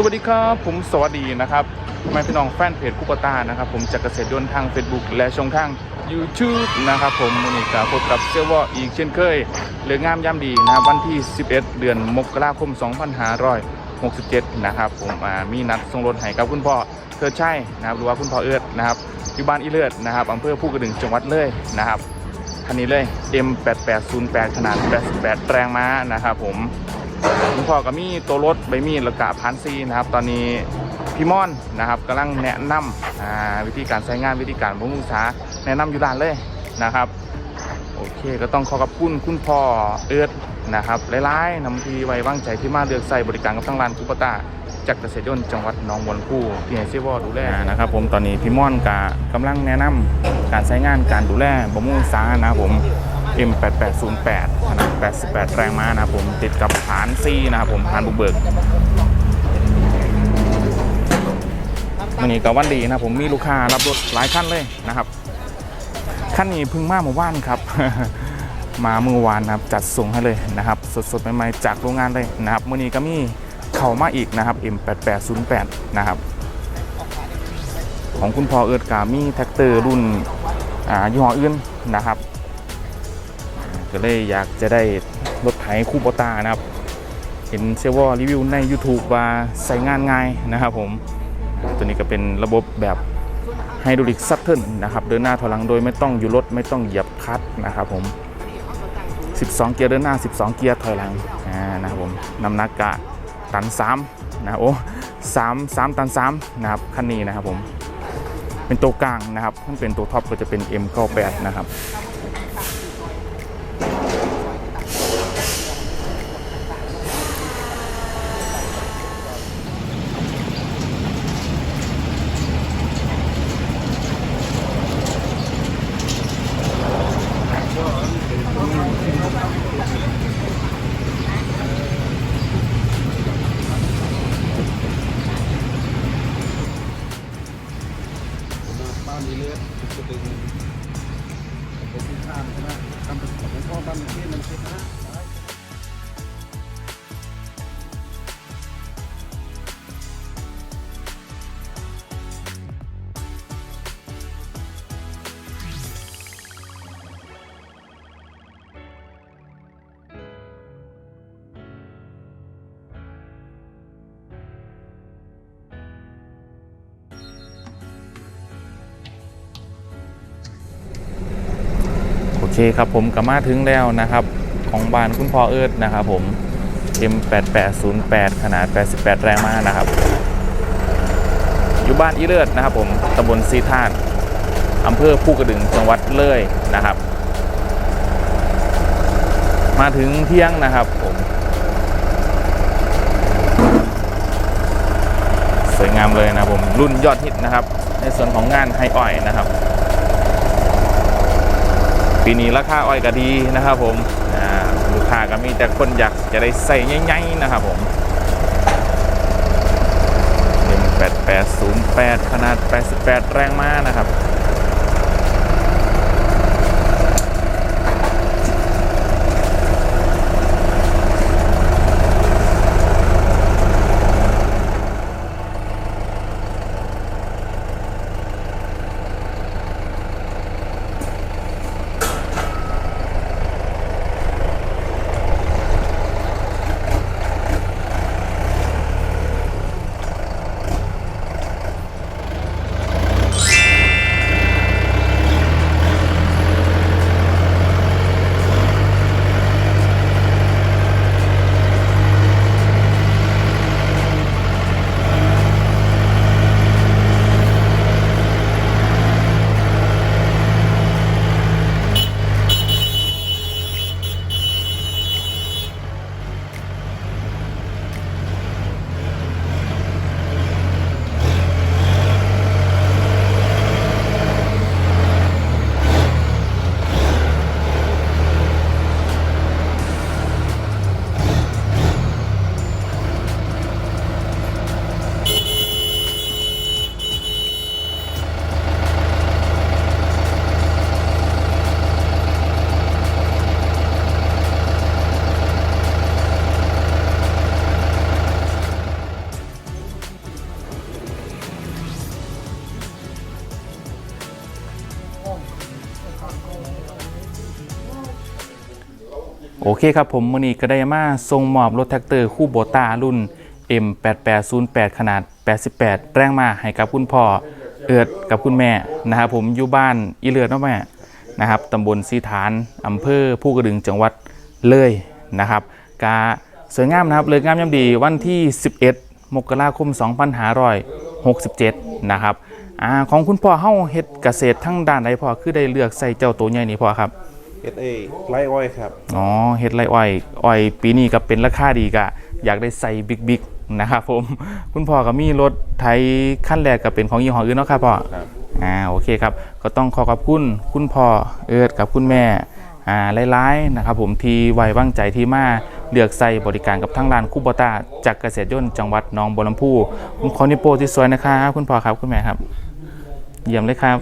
สวัสดีครับ ผมสวัสดีนะครับทำไมพี่น้องแฟนเพจคุปตานะครับผมจากเกษตรยนต์ทาง Facebook และช่องทาง YouTube นะครับผมวันนี้ก็พบกับเซลวออีกเช่นเคยเหลืองามย่ำดีนะครับวันที่ 11 เดือนมกราคม 2567 นะครับผมมีนัดส่งรถให้กับคุณพ่อเธอใช่นะครับหรือว่าคุณพ่อเอิร์ดนะครับอยู่บ้านอีเลิศนะครับอำเภอผู้กระดึงจังหวัดเลยนะครับคันนี้เลย M8808 ขนาด 88 แรงม้านะครับผม คุณพ่อก็มีตัวรถใบมีดแล้วก็พันซีนะครับ ตอนนี้พี่ม่อนนะครับกำลังแนะนำอ่าวิธีการใช้งานวิธีการบำรุงษาแนะนำอยู่ด้านเลยนะครับโอเคก็ต้องขอขอบคุณคุณพ่อเอิร์ดนะครับหลายๆนำทีไว้วางใจที่มาเลือกใส่บริการกับทั้งร้านคุปตาจากเกษตรยนต์จังหวัดหนองบัวลำพูที่ให้เซวอดูแลนะครับผมตอนนี้พี่ม่อนกกำลังแนะนำการใช้งานการดูแลบำรุงษานะครับผม M8808 นาด 88 แรงม้านะครับผมติดกับฐานซีนะครับผมฐานบุกเบิกวันนี้ก็วันดีนะผมมีลูกค้ารับรถหลายคันเลยนะครับคันนี้พิ่งมาเมื่อวานครับ มาเมื่อวานนะครับจัดส่งให้เลยนะครับ สดๆใหม่ๆจากโรงงานเลยนะครับมื่อนี้ก็มีเข้ามาอีกนะครับ M8808 นะครับ ของคุณพ่อเอิร์ดกามีแท็กเตอร์รุ่นอ่ายี่ห้ออื่นนะครับ ก็เลยอยากจะได้รถไถคู่โบตานะครับ เห็นเซวอรีวิวใน YouTube ว่าใช้งานง่ายนะครับผม ตัวนี้ก็เป็นระบบแบบไฮดรอลิกซัตเทิลนะครับ เดินหน้าถอยหลังโดยไม่ต้องอยู่รถไม่ต้องเหยียบคลัตช์นะครับผม 12 เกียร์เดินหน้า 12 เกียร์ถอยหลังนะครับผมน้ำหนักกะตัน3นะโอ้สามสามตัน3นะครับคันนี้นะครับผมเป็นตัวกลางนะครับถ้าเป็นตัวท็อปก็จะเป็น M98 นะครับ บ้า เคครับผมก็มาถึงแล้วนะครับ ของบ้านคุณพ่อเอิร์ดนะครับผม M8808 ขนาด 88 แรงม้านะครับ อยู่บ้านอีเลิศนะครับผมตำบลซีธาตอำเภอผู้กระดึงจังหวัดเลยนะครับ มาถึงเที่ยงนะครับผมสวยงามเลยนะครับผมรุ่นยอดฮิตนะครับ ในส่วนของงานไฮออยนะครับ ปีนี้ราคาอ้อยก็ดีนะครับผมลูกค้าก็มีแต่คนอยากจะได้ใส่ใหญ่ๆนะครับผม18808 ขนาด 88 แรงม้านะครับ โอเคครับผมมือนี้ก็ได้มาส่งมอบรถแท็กเตอร์คู่โบต้ารุ่น M8808 ขนาด 88 แรงมาให้กับคุณพ่อเอิดกับคุณแม่นะครับผมอยู่บ้านอีเลือดเนาะแม่นะครับตำบลสีฐานอำเภอผู้กระดึงจังหวัดเลยนะครับกาสวยงามนะครับเลยงามย่ำดีวันที่ 11 มกราคม 2567 นะครับอ่าของคุณพ่อเฮาเฮ็ดเกษตรทั้งด้านใดพ่อคือได้เลือกใส่เจ้าตัวใหญ่นี่พ่อครับ เอสเอไล่อ้อยครับ อ๋อเฮ็ดไรอ้อยอ้อยปีนี้ก็เป็นราคาดีก็อยากได้ใส่บิ๊กบิ๊กนะครับผม คุณพ่อก็มีรถไถขั้นแรกก็เป็นของยี่ห้ออื่นเนาะครับพ่อครับอ่าโอเคครับ ก็ต้องขอขอบคุณคุณพ่อเอิร์ดกับคุณแม่อ่าหลายๆนะครับผมที่ไว้วางใจที่มาเลือกใส่บริการกับทั้งร้านคูโบตาจากเกษตรยนต์จังหวัดหนองบัวลำพูผมขอนิวโปรที่สวยนะครับคุณพ่อครับคุณแม่ครับ เยี่ยมเลยครับ